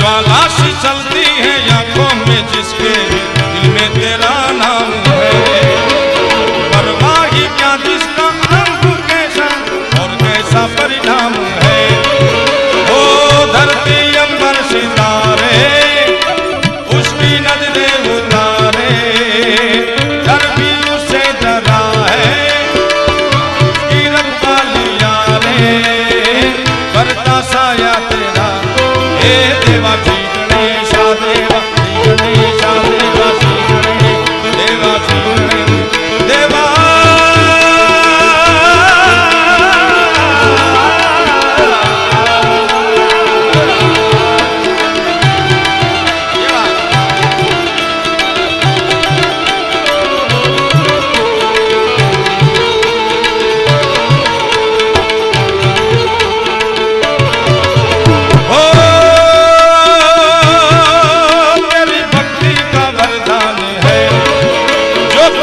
ज्वाला सी चलती है आँखों में जिसके दिल में तेरा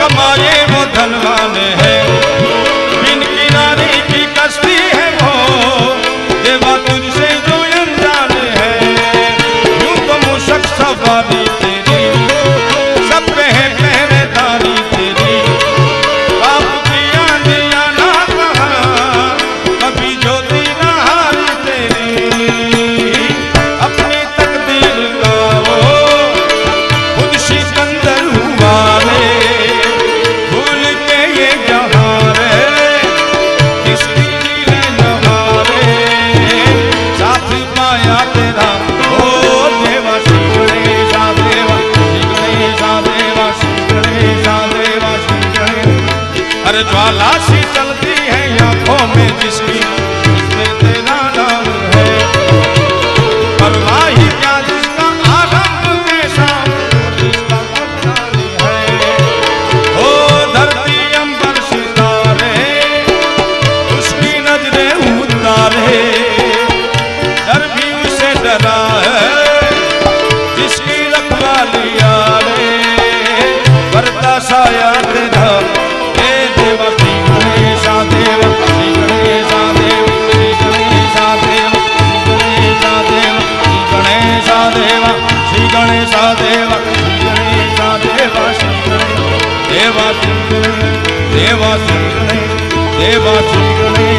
कमाए वो धनवान है। बिन किनारे की कश्ती है वो। देवा तुझसे जो अनजान है। तुम तो मुशक हर ज्वाला सी चलती है आँखों में जिसकी। I'm not afraid. क्या जिसका आरंभ जिसका है। ओ सितारे, उसकी उतारे। डर भी उसे डरा દેવા ચંદ્રને દેવા